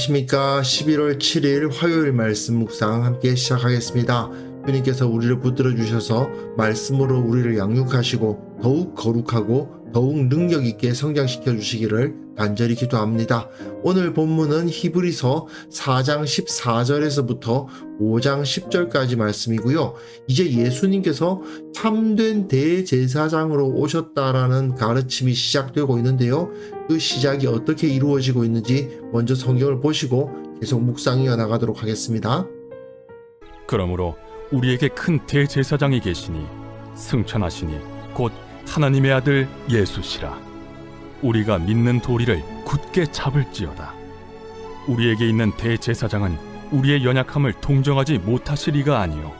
안녕하십니까. 11월 7일 화요일 말씀 묵상 함께 시작하겠습니다. 주님께서 우리를 붙들어 주셔서 말씀으로 우리를 양육하시고 더욱 거룩하고 더욱 능력 있게 성장시켜 주시기를 간절히 기도합니다. 오늘 본문은 히브리서 4장 14절에서부터 5장 10절까지 말씀이고요. 이제 예수님께서 참된 대제사장으로 오셨다라는 가르침이 시작되고 있는데요. 그 시작이 어떻게 이루어지고 있는지 먼저 성경을 보시고 계속 묵상 이어 나가도록 하겠습니다. 그러므로 우리에게 큰 대제사장이 계시니 승천하시니 곧 하나님의 아들 예수시라. 우리가 믿는 도리를 굳게 잡을지어다. 우리에게 있는 대제사장은 우리의 연약함을 동정하지 못하시리가 아니요.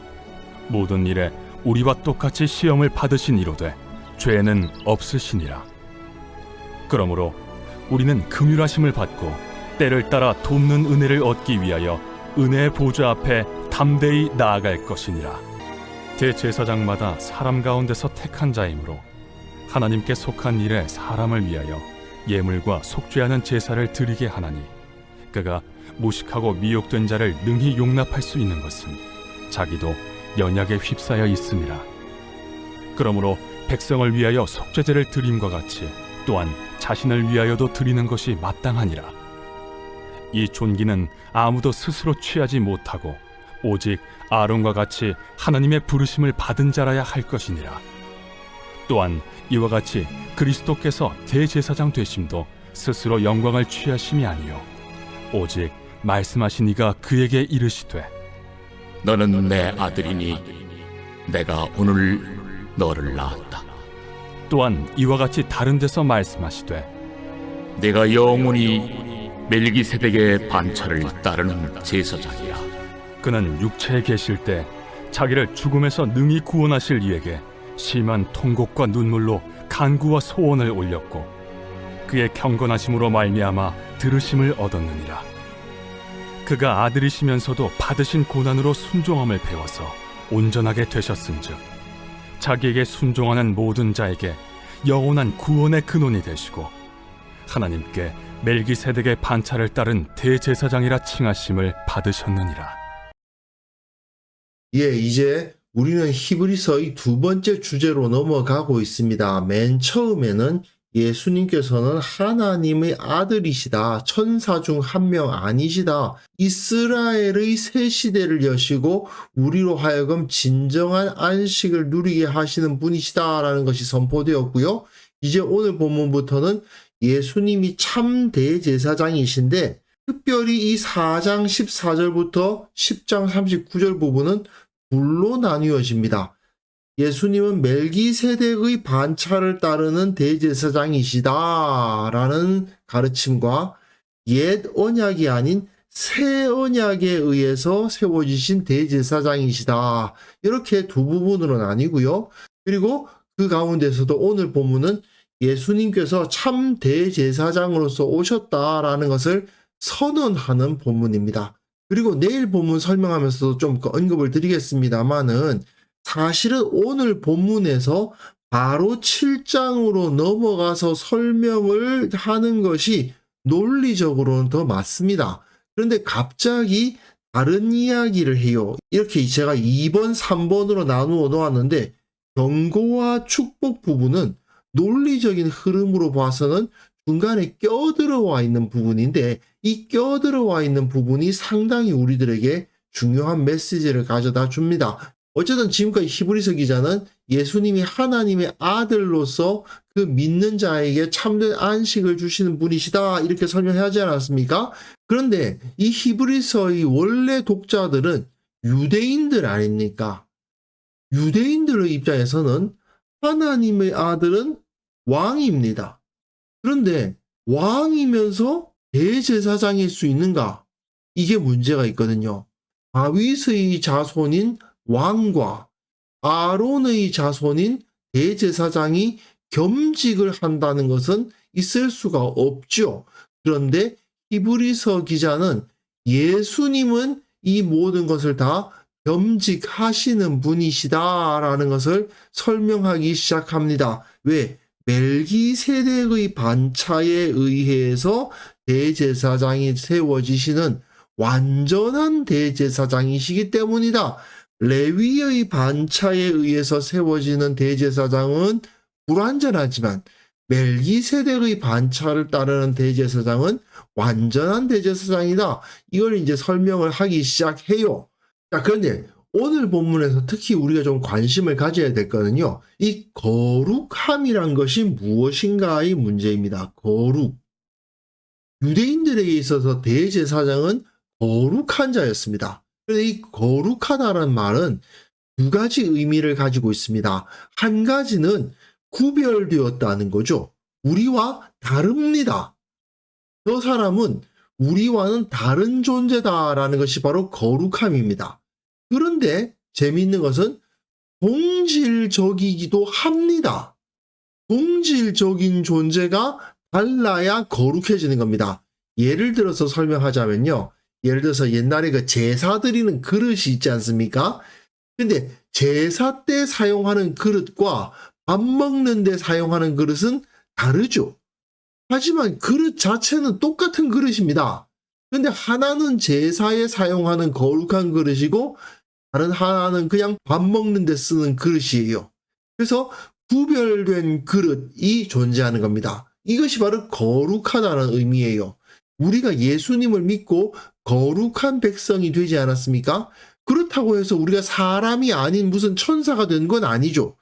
모든 일에 우리와 똑같이 시험을 받으신 이로되 죄는 없으시니라. 그러므로 우리는 긍휼하심을 받고 때를 따라 돕는 은혜를 얻기 위하여 은혜의 보좌 앞에 담대히 나아갈 것이니라. 대제사장마다 사람 가운데서 택한 자이므로 하나님께 속한 일에 사람을 위하여 예물과 속죄하는 제사를 드리게 하나니 그가 무식하고 미혹된 자를 능히 용납할 수 있는 것은 자기도 연약에 휩싸여 있음이라. 그러므로 백성을 위하여 속죄제를 드림과 같이 또한 자신을 위하여도 드리는 것이 마땅하니라. 이 존귀는 아무도 스스로 취하지 못하고 오직 아론과 같이 하나님의 부르심을 받은 자라야 할 것이니라. 또한 이와 같이 그리스도께서 대제사장 되심도 스스로 영광을 취하심이 아니요 오직 말씀하신 이가 그에게 이르시되 너는 내 아들이니 내가 오늘 너를 낳았다. 또한 이와 같이 다른 데서 말씀하시되 내가 영원히 멜기세덱의 반차를 따르는 제사장이라. 그는 육체에 계실 때 자기를 죽음에서 능히 구원하실 이에게 심한 통곡과 눈물로 간구와 소원을 올렸고 그의 경건하심으로 말미암아 들으심을 얻었느니라. 그가 아들이시면서도 받으신 고난으로 순종함을 배워서 온전하게 되셨음즉 자기에게 순종하는 모든 자에게 영원한 구원의 근원이 되시고 하나님께 멜기세덱의 반차를 따른 대제사장이라 칭하심을 받으셨느니라. 예, 이제 우리는 히브리서의 두 번째 주제로 넘어가고 있습니다. 맨 처음에는 예수님께서는 하나님의 아들이시다. 천사 중 한 명 아니시다. 이스라엘의 새 시대를 여시고 우리로 하여금 진정한 안식을 누리게 하시는 분이시다 라는 것이 선포되었고요. 이제 오늘 본문부터는 예수님이 참 대제사장이신데 특별히 이 4장 14절부터 10장 39절 부분은 둘로 나뉘어집니다. 예수님은 멜기세덱의 반차를 따르는 대제사장이시다 라는 가르침과 옛 언약이 아닌 새 언약에 의해서 세워지신 대제사장이시다. 이렇게 두 부분으로 나뉘고요. 그리고 그 가운데서도 오늘 본문은 예수님께서 참 대제사장으로서 오셨다라는 것을 선언하는 본문입니다. 그리고 내일 본문 설명하면서도 좀 언급을 드리겠습니다만은 사실은 오늘 본문에서 바로 7장으로 넘어가서 설명을 하는 것이 논리적으로는 더 맞습니다. 그런데 갑자기 다른 이야기를 해요. 이렇게 제가 2번, 3번으로 나누어 놓았는데 경고와 축복 부분은 논리적인 흐름으로 봐서는 중간에 껴들어와 있는 부분인데 이 껴들어와 있는 부분이 상당히 우리들에게 중요한 메시지를 가져다 줍니다. 어쨌든 지금까지 히브리서 기자는 예수님이 하나님의 아들로서 그 믿는 자에게 참된 안식을 주시는 분이시다 이렇게 설명하지 않았습니까? 그런데 이 히브리서의 원래 독자들은 유대인들 아닙니까? 유대인들의 입장에서는 하나님의 아들은 왕입니다. 그런데 왕이면서 대제사장일 수 있는가? 이게 문제가 있거든요. 다윗의 자손인 왕과 아론의 자손인 대제사장이 겸직을 한다는 것은 있을 수가 없죠. 그런데 히브리서 기자는 예수님은 이 모든 것을 다 겸직하시는 분이시다라는 것을 설명하기 시작합니다. 왜? 멜기세덱의 반차에 의해서 대제사장이 세워지시는 완전한 대제사장이시기 때문이다. 레위의 반차에 의해서 세워지는 대제사장은 불완전하지만 멜기세덱의 반차를 따르는 대제사장은 완전한 대제사장이다. 이걸 이제 설명을 하기 시작해요. 자, 그런데 오늘 본문에서 특히 우리가 좀 관심을 가져야 될 거는요. 이 거룩함이란 것이 무엇인가의 문제입니다. 거룩. 유대인들에게 있어서 대제사장은 거룩한 자였습니다. 그런데 이 거룩하다는 말은 두 가지 의미를 가지고 있습니다. 한 가지는 구별되었다는 거죠. 우리와 다릅니다. 저 사람은 우리와는 다른 존재다라는 것이 바로 거룩함입니다. 그런데 재미있는 것은 동질적이기도 합니다. 동질적인 존재가 달라야 거룩해지는 겁니다. 예를 들어서 설명하자면요. 예를 들어서 옛날에 그 제사 드리는 그릇이 있지 않습니까? 근데 제사 때 사용하는 그릇과 밥 먹는 데 사용하는 그릇은 다르죠. 하지만 그릇 자체는 똑같은 그릇입니다. 근데 하나는 제사에 사용하는 거룩한 그릇이고 다른 하나는 그냥 밥 먹는 데 쓰는 그릇이에요. 그래서 구별된 그릇이 존재하는 겁니다. 이것이 바로 거룩하다는 의미예요. 우리가 예수님을 믿고 거룩한 백성이 되지 않았습니까? 그렇다고 해서 우리가 사람이 아닌 무슨 천사가 된 건 아니죠.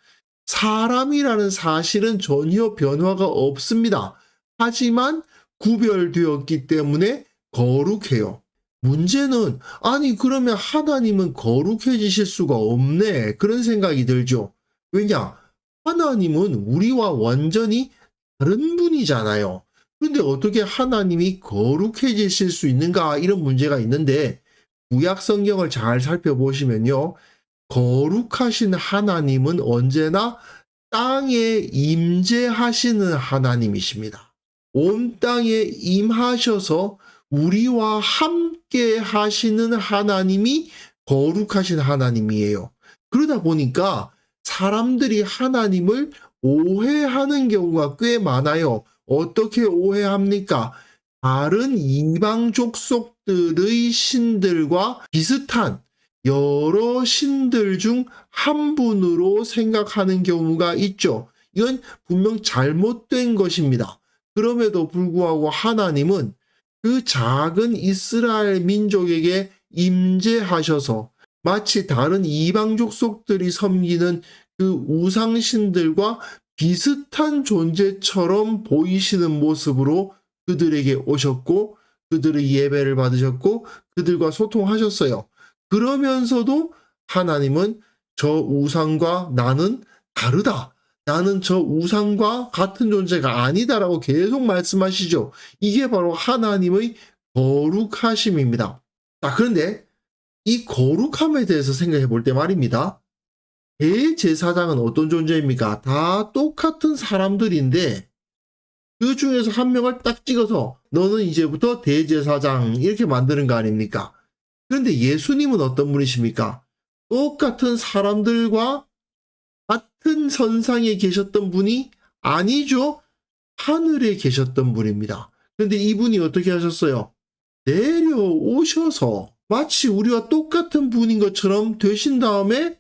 사람이라는 사실은 전혀 변화가 없습니다. 하지만 구별되었기 때문에 거룩해요. 문제는 아니 그러면 하나님은 거룩해지실 수가 없네 그런 생각이 들죠. 왜냐 하나님은 우리와 완전히 다른 분이잖아요. 근데 어떻게 하나님이 거룩해지실 수 있는가 이런 문제가 있는데 구약 성경을 잘 살펴보시면요. 거룩하신 하나님은 언제나 땅에 임재하시는 하나님이십니다. 온 땅에 임하셔서 우리와 함께 하시는 하나님이 거룩하신 하나님이에요. 그러다 보니까 사람들이 하나님을 오해하는 경우가 꽤 많아요. 어떻게 오해합니까? 다른 이방 족속들의 신들과 비슷한 여러 신들 중 한 분으로 생각하는 경우가 있죠. 이건 분명 잘못된 것입니다. 그럼에도 불구하고 하나님은 그 작은 이스라엘 민족에게 임재하셔서 마치 다른 이방 족 속들이 섬기는 그 우상신들과 비슷한 존재처럼 보이시는 모습으로 그들에게 오셨고 그들의 예배를 받으셨고 그들과 소통하셨어요. 그러면서도 하나님은 저 우상과 나는 다르다. 나는 저 우상과 같은 존재가 아니다라고 계속 말씀하시죠. 이게 바로 하나님의 거룩하심입니다. 자, 그런데 이 거룩함에 대해서 생각해 볼 때 말입니다. 대제사장은 어떤 존재입니까? 다 똑같은 사람들인데 그 중에서 한 명을 딱 찍어서 너는 이제부터 대제사장 이렇게 만드는 거 아닙니까? 그런데 예수님은 어떤 분이십니까? 똑같은 사람들과 같은 선상에 계셨던 분이 아니죠. 하늘에 계셨던 분입니다. 그런데 이분이 어떻게 하셨어요? 내려오셔서 마치 우리와 똑같은 분인 것처럼 되신 다음에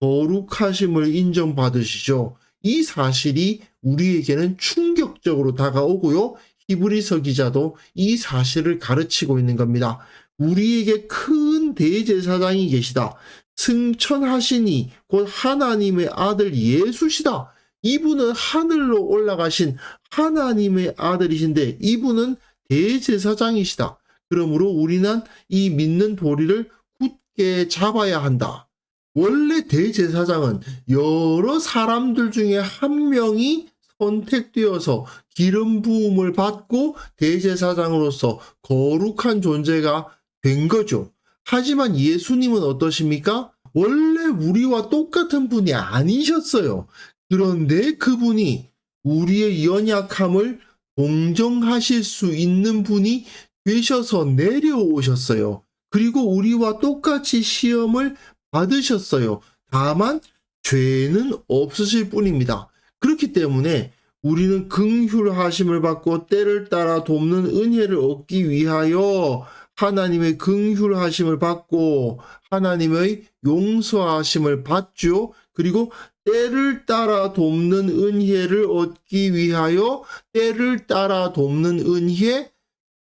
거룩하심을 인정받으시죠. 이 사실이 우리에게는 충격적으로 다가오고요. 히브리서 기자도 이 사실을 가르치고 있는 겁니다. 우리에게 큰 대제사장이 계시다. 승천하시니 곧 하나님의 아들 예수시다. 이분은 하늘로 올라가신 하나님의 아들이신데 이분은 대제사장이시다. 그러므로 우리는 이 믿는 도리를 굳게 잡아야 한다. 원래 대제사장은 여러 사람들 중에 한 명이 선택되어서 기름 부음을 받고 대제사장으로서 거룩한 존재가 된 거죠. 하지만 예수님은 어떠십니까? 원래 우리와 똑같은 분이 아니셨어요. 그런데 그분이 우리의 연약함을 동정하실 수 있는 분이 되셔서 내려오셨어요. 그리고 우리와 똑같이 시험을 받으셨어요. 다만 죄는 없으실 뿐입니다. 그렇기 때문에 우리는 긍휼하심을 받고 때를 따라 돕는 은혜를 얻기 위하여 하나님의 긍휼하심을 받고 하나님의 용서하심을 받죠. 그리고 때를 따라 돕는 은혜를 얻기 위하여 때를 따라 돕는 은혜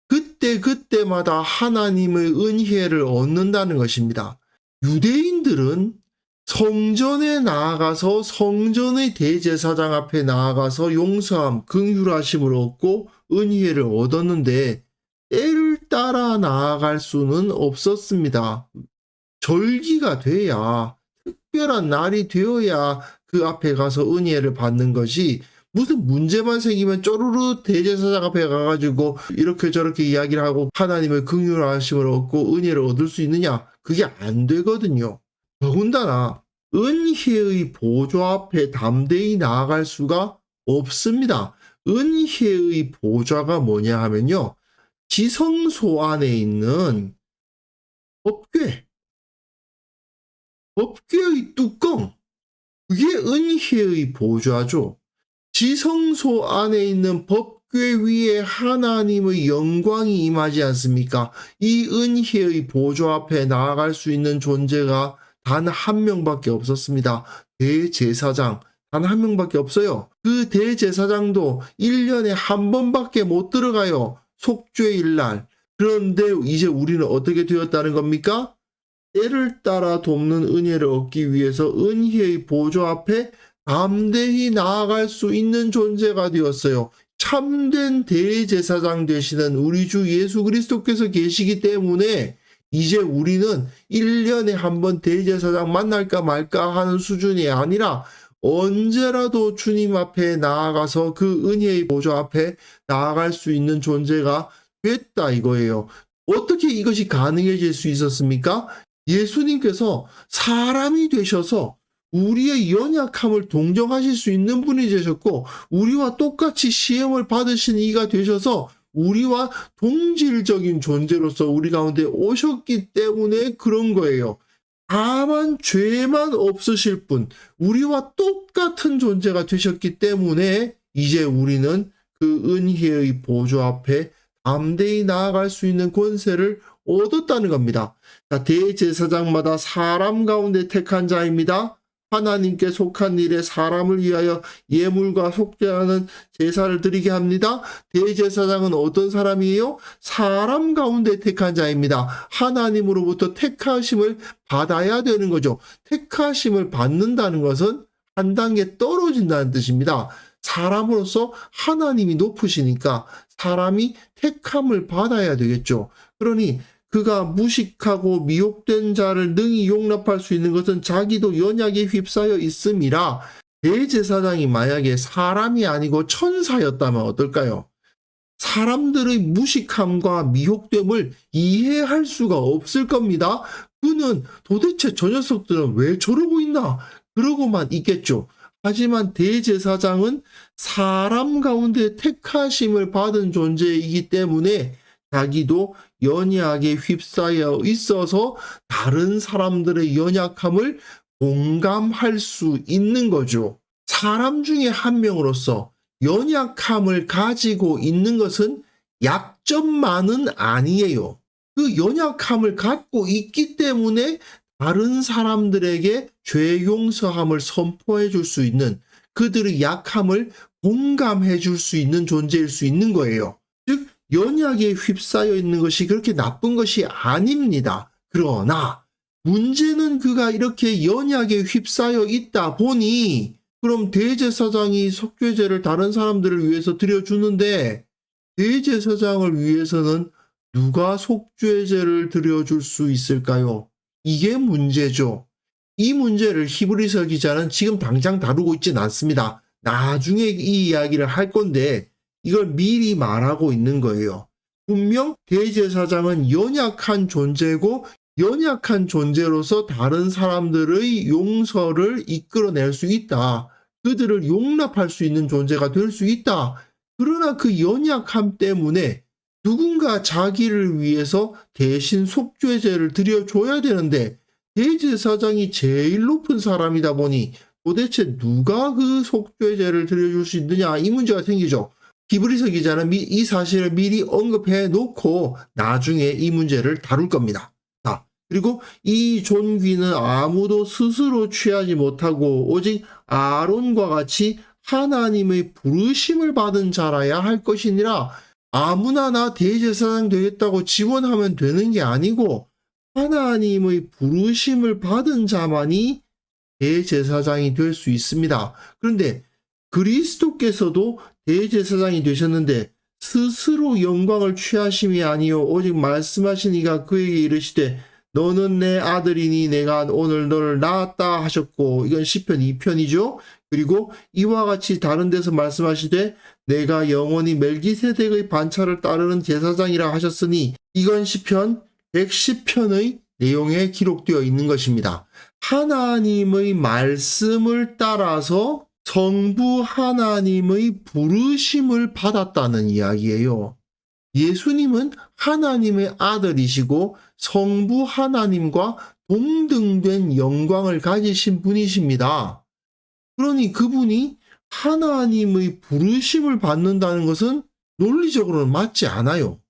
그때 그때마다 하나님의 은혜를 얻는다는 것입니다. 유대인들은 성전에 나아가서 성전의 대제사장 앞에 나아가서 용서함, 긍휼하심을 얻고 은혜를 얻었는데 따라 나아갈 수는 없었습니다. 절기가 돼야 특별한 날이 되어야 그 앞에 가서 은혜를 받는 것이 무슨 문제만 생기면 쪼르르 대제사장 앞에 가가지고 이렇게 저렇게 이야기를 하고 하나님의 긍휼 하심을 얻고 은혜를 얻을 수 있느냐? 그게 안 되거든요. 더군다나 은혜의 보좌 앞에 담대히 나아갈 수가 없습니다. 은혜의 보좌가 뭐냐 하면요. 지성소 안에 있는 법궤, 법궤의 뚜껑, 그게 은혜의 보좌죠. 지성소 안에 있는 법궤 위에 하나님의 영광이 임하지 않습니까? 이 은혜의 보좌 앞에 나아갈 수 있는 존재가 단 한 명밖에 없었습니다. 대제사장. 단 한 명밖에 없어요. 그 대제사장도 1년에 한 번밖에 못 들어가요. 속죄일 날. 그런데 이제 우리는 어떻게 되었다는 겁니까? 때를 따라 돕는 은혜를 얻기 위해서 은혜의 보좌 앞에 담대히 나아갈 수 있는 존재가 되었어요. 참된 대제사장 되시는 우리 주 예수 그리스도께서 계시기 때문에 이제 우리는 1년에 한 번 대제사장 만날까 말까 하는 수준이 아니라 언제라도 주님 앞에 나아가서 그 은혜의 보좌 앞에 나아갈 수 있는 존재가 됐다 이거예요. 어떻게 이것이 가능해질 수 있었습니까? 예수님께서 사람이 되셔서 우리의 연약함을 동정하실 수 있는 분이 되셨고 우리와 똑같이 시험을 받으신 이가 되셔서 우리와 동질적인 존재로서 우리 가운데 오셨기 때문에 그런 거예요. 다만 죄만 없으실 분, 우리와 똑같은 존재가 되셨기 때문에 이제 우리는 그 은혜의 보좌 앞에 담대히 나아갈 수 있는 권세를 얻었다는 겁니다. 자, 대제사장마다 사람 가운데 택한 자입니다. 하나님께 속한 일에 사람을 위하여 예물과 속죄하는 제사를 드리게 합니다. 대제사장은 어떤 사람이에요? 사람 가운데 택한 자입니다. 하나님으로부터 택하심을 받아야 되는 거죠. 택하심을 받는다는 것은 한 단계 떨어진다는 뜻입니다. 사람으로서 하나님이 높으시니까 사람이 택함을 받아야 되겠죠. 그러니 그가 무식하고 미혹된 자를 능히 용납할 수 있는 것은 자기도 연약에 휩싸여 있음이라 대제사장이 만약에 사람이 아니고 천사였다면 어떨까요? 사람들의 무식함과 미혹됨을 이해할 수가 없을 겁니다. 그는 도대체 저 녀석들은 왜 저러고 있나? 그러고만 있겠죠. 하지만 대제사장은 사람 가운데 택하심을 받은 존재이기 때문에 자기도 연약에 휩싸여 있어서 다른 사람들의 연약함을 공감할 수 있는 거죠. 사람 중에 한 명으로서 연약함을 가지고 있는 것은 약점만은 아니에요. 그 연약함을 갖고 있기 때문에 다른 사람들에게 죄 용서함을 선포해 줄 수 있는 그들의 약함을 공감해 줄 수 있는 존재일 수 있는 거예요. 즉, 연약에 휩싸여 있는 것이 그렇게 나쁜 것이 아닙니다. 그러나 문제는 그가 이렇게 연약에 휩싸여 있다 보니 그럼 대제사장이 속죄제를 다른 사람들을 위해서 드려주는데 대제사장을 위해서는 누가 속죄제를 드려줄 수 있을까요? 이게 문제죠. 이 문제를 히브리서 기자는 지금 당장 다루고 있진 않습니다. 나중에 이 이야기를 할 건데 이걸 미리 말하고 있는 거예요. 분명 대제사장은 연약한 존재고 연약한 존재로서 다른 사람들의 용서를 이끌어낼 수 있다. 그들을 용납할 수 있는 존재가 될 수 있다. 그러나 그 연약함 때문에 누군가 자기를 위해서 대신 속죄제를 드려줘야 되는데 대제사장이 제일 높은 사람이다 보니 도대체 누가 그 속죄 제를 드려줄 수 있느냐 이 문제가 생기죠. 히브리서 기자는 미- 이 사실을 미리 언급해 놓고 나중에 이 문제를 다룰 겁니다. 자, 그리고 이 존귀는 아무도 스스로 취하지 못하고 오직 아론과 같이 하나님의 부르심을 받은 자라야 할 것이니라 아무나 나 대제사장 되겠다고 지원하면 되는 게 아니고 하나님의 부르심을 받은 자만이 대제사장이 될 수 있습니다. 그런데 그리스도께서도 대제사장이 되셨는데 스스로 영광을 취하심이 아니요 오직 말씀하시니가 그에게 이르시되 너는 내 아들이니 내가 오늘 너를 낳았다 하셨고 이건 시편 2편이죠. 그리고 이와 같이 다른 데서 말씀하시되 내가 영원히 멜기세덱의 반차를 따르는 제사장이라 하셨으니 이건 시편 110편의 내용에 기록되어 있는 것입니다. 하나님의 말씀을 따라서 성부 하나님의 부르심을 받았다는 이야기예요. 예수님은 하나님의 아들이시고 성부 하나님과 동등된 영광을 가지신 분이십니다. 그러니 그분이 하나님의 부르심을 받는다는 것은 논리적으로는 맞지 않아요.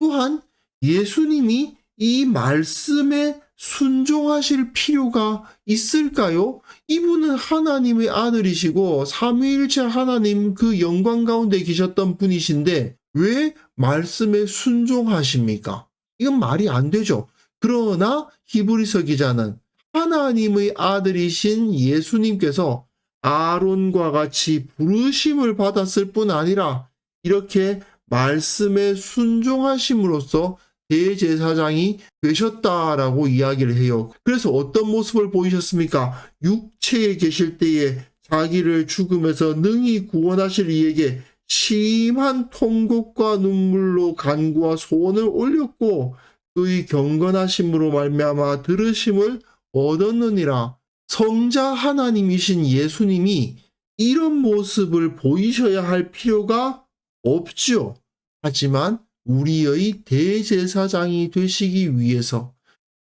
또한 예수님이 이 말씀에 순종하실 필요가 있을까요? 이분은 하나님의 아들이시고 삼위일체 하나님 그 영광 가운데 계셨던 분이신데 왜 말씀에 순종하십니까? 이건 말이 안 되죠. 그러나 히브리서 기자는 하나님의 아들이신 예수님께서 아론과 같이 부르심을 받았을 뿐 아니라 이렇게 말씀에 순종하심으로써 대제사장이 되셨다라고 이야기를 해요. 그래서 어떤 모습을 보이셨습니까? 육체에 계실 때에 자기를 죽음에서 능히 구원하실 이에게 심한 통곡과 눈물로 간구와 소원을 올렸고 그의 경건하심으로 말미암아 들으심을 얻었느니라. 성자 하나님이신 예수님이 이런 모습을 보이셔야 할 필요가 없지요. 하지만 우리의 대제사장이 되시기 위해서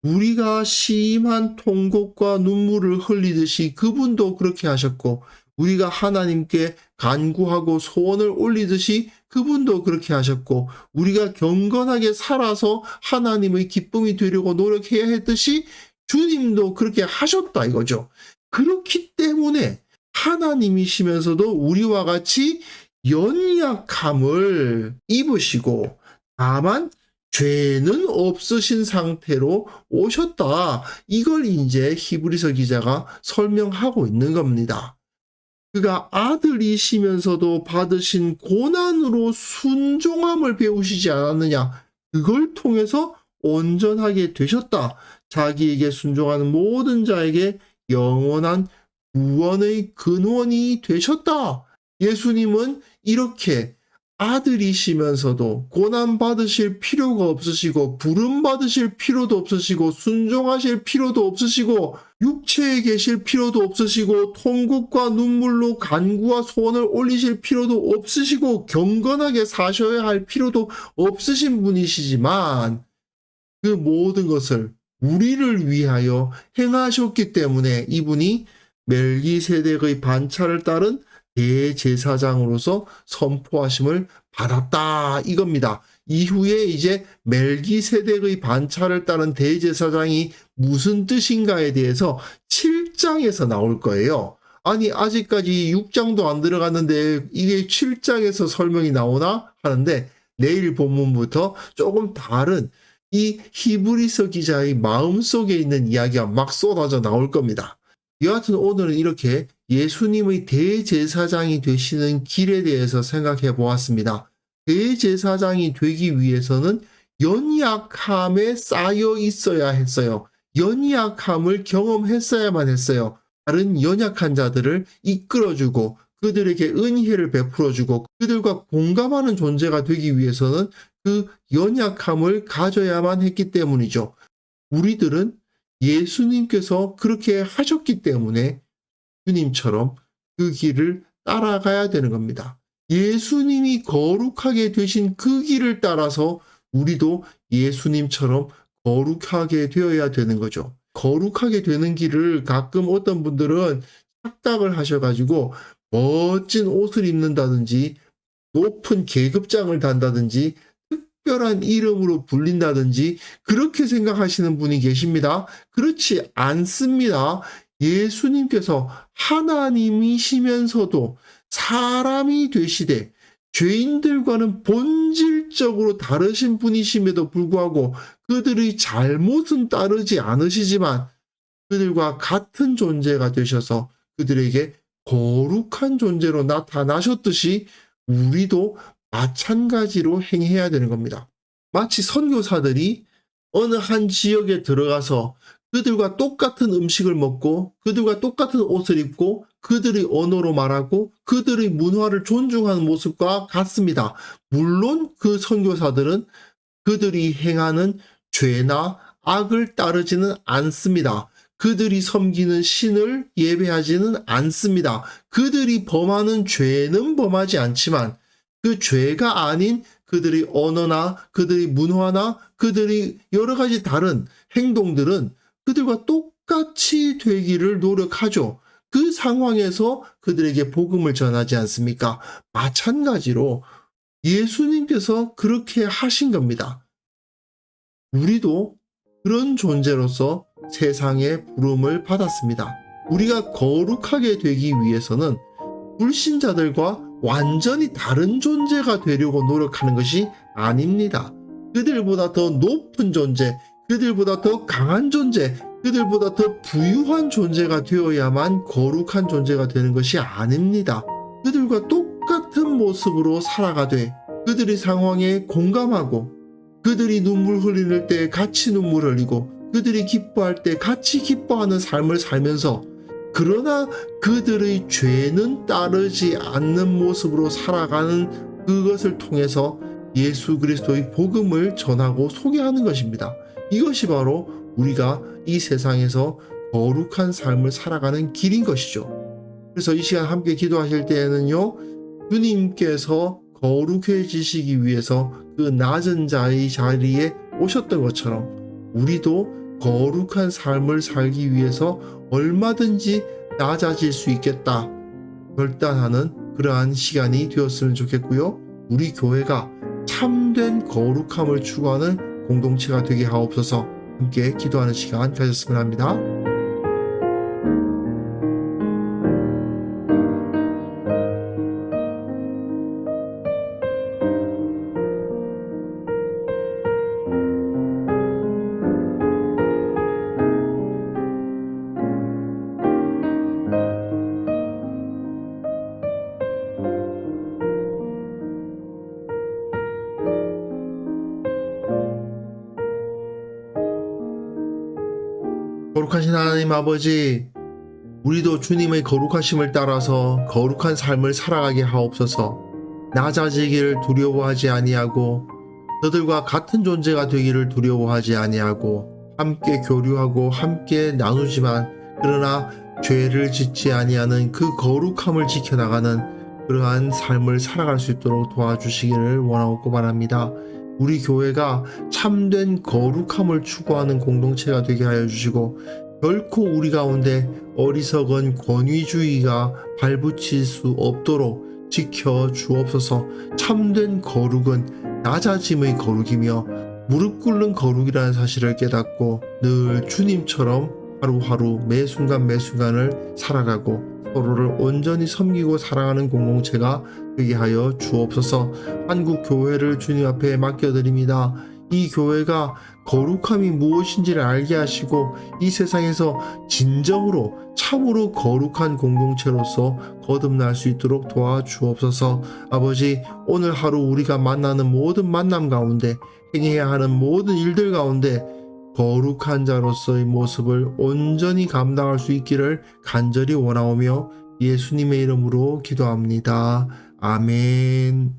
우리가 심한 통곡과 눈물을 흘리듯이 그분도 그렇게 하셨고 우리가 하나님께 간구하고 소원을 올리듯이 그분도 그렇게 하셨고 우리가 경건하게 살아서 하나님의 기쁨이 되려고 노력해야 했듯이 주님도 그렇게 하셨다 이거죠. 그렇기 때문에 하나님이시면서도 우리와 같이 연약함을 입으시고 다만 죄는 없으신 상태로 오셨다. 이걸 이제 히브리서 기자가 설명하고 있는 겁니다. 그가 아들이시면서도 받으신 고난으로 순종함을 배우시지 않았느냐? 그걸 통해서 온전하게 되셨다. 자기에게 순종하는 모든 자에게 영원한 구원의 근원이 되셨다. 예수님은 이렇게 아들이시면서도 고난 받으실 필요가 없으시고 부름 받으실 필요도 없으시고 순종하실 필요도 없으시고 육체에 계실 필요도 없으시고 통곡과 눈물로 간구와 소원을 올리실 필요도 없으시고 경건하게 사셔야 할 필요도 없으신 분이시지만 그 모든 것을 우리를 위하여 행하셨기 때문에 이분이 멜기세덱의 반차를 따른 대제사장으로서 선포하심을 받았다 이겁니다. 이후에 이제 멜기세덱의 반차를 따른 대제사장이 무슨 뜻인가에 대해서 7장에서 나올 거예요. 아니 아직까지 6장도 안 들어갔는데 이게 7장에서 설명이 나오나 하는데 내일 본문부터 조금 다른 이 히브리서 기자의 마음속에 있는 이야기가 막 쏟아져 나올 겁니다. 여하튼 오늘은 이렇게 예수님의 대제사장이 되시는 길에 대해서 생각해 보았습니다. 대제사장이 되기 위해서는 연약함에 쌓여 있어야 했어요. 연약함을 경험했어야만 했어요. 다른 연약한 자들을 이끌어주고 그들에게 은혜를 베풀어주고 그들과 공감하는 존재가 되기 위해서는 그 연약함을 가져야만 했기 때문이죠. 우리들은 예수님께서 그렇게 하셨기 때문에 주님처럼 그 길을 따라가야 되는 겁니다. 예수님이 거룩하게 되신 그 길을 따라서 우리도 예수님처럼 거룩하게 되어야 되는 거죠. 거룩하게 되는 길을 가끔 어떤 분들은 착각을 하셔가지고 멋진 옷을 입는다든지 높은 계급장을 단다든지 특별한 이름으로 불린다든지 그렇게 생각하시는 분이 계십니다. 그렇지 않습니다. 예수님께서 하나님이시면서도 사람이 되시되 죄인들과는 본질적으로 다르신 분이심에도 불구하고 그들의 잘못은 따르지 않으시지만 그들과 같은 존재가 되셔서 그들에게 거룩한 존재로 나타나셨듯이 우리도 마찬가지로 행해야 되는 겁니다. 마치 선교사들이 어느 한 지역에 들어가서 그들과 똑같은 음식을 먹고 그들과 똑같은 옷을 입고 그들의 언어로 말하고 그들의 문화를 존중하는 모습과 같습니다. 물론 그 선교사들은 그들이 행하는 죄나 악을 따르지는 않습니다. 그들이 섬기는 신을 예배하지는 않습니다. 그들이 범하는 죄는 범하지 않지만 그 죄가 아닌 그들의 언어나 그들의 문화나 그들의 여러 가지 다른 행동들은 그들과 똑같이 되기를 노력하죠. 그 상황에서 그들에게 복음을 전하지 않습니까? 마찬가지로 예수님께서 그렇게 하신 겁니다. 우리도 그런 존재로서 세상의 부름을 받았습니다. 우리가 거룩하게 되기 위해서는 불신자들과 완전히 다른 존재가 되려고 노력하는 것이 아닙니다. 그들보다 더 높은 존재, 그들보다 더 강한 존재, 그들보다 더 부유한 존재가 되어야만 거룩한 존재가 되는 것이 아닙니다. 그들과 똑같은 모습으로 살아가되 그들의 상황에 공감하고 그들이 눈물 흘릴 때 같이 눈물 흘리고 그들이 기뻐할 때 같이 기뻐하는 삶을 살면서 그러나 그들의 죄는 따르지 않는 모습으로 살아가는 그것을 통해서 예수 그리스도의 복음을 전하고 소개하는 것입니다. 이것이 바로 우리가 이 세상에서 거룩한 삶을 살아가는 길인 것이죠. 그래서 이 시간 함께 기도하실 때에는요, 주님께서 거룩해지시기 위해서 그 낮은 자의 자리에 오셨던 것처럼 우리도 거룩한 삶을 살기 위해서 얼마든지 낮아질 수 있겠다. 결단하는 그러한 시간이 되었으면 좋겠고요. 우리 교회가 참된 거룩함을 추구하는 공동체가 되게 하옵소서 함께 기도하는 시간 가졌으면 합니다. 거룩하신 하나님 아버지, 우리도 주님의 거룩하심을 따라서 거룩한 삶을 살아가게 하옵소서. 낮아지기를 두려워하지 아니하고 저들과 같은 존재가 되기를 두려워하지 아니하고 함께 교류하고 함께 나누지만 그러나 죄를 짓지 아니하는 그 거룩함을 지켜나가는 그러한 삶을 살아갈 수 있도록 도와주시기를 원하고 바랍니다. 우리 교회가 참된 거룩함을 추구하는 공동체가 되게 하여 주시고 결코 우리 가운데 어리석은 권위주의가 발붙일 수 없도록 지켜 주옵소서 참된 거룩은 낮아짐의 거룩이며 무릎 꿇는 거룩이라는 사실을 깨닫고 늘 주님처럼 하루하루 매 순간 매 순간을 살아가고 서로를 온전히 섬기고 사랑하는 공동체가 되게 하여 주옵소서 한국 교회를 주님 앞에 맡겨드립니다. 이 교회가 거룩함이 무엇인지를 알게 하시고 이 세상에서 진정으로 참으로 거룩한 공동체로서 거듭날 수 있도록 도와주옵소서 아버지 오늘 하루 우리가 만나는 모든 만남 가운데 행해야 하는 모든 일들 가운데 거룩한 자로서의 모습을 온전히 감당할 수 있기를 간절히 원하오며 예수님의 이름으로 기도합니다. 아멘.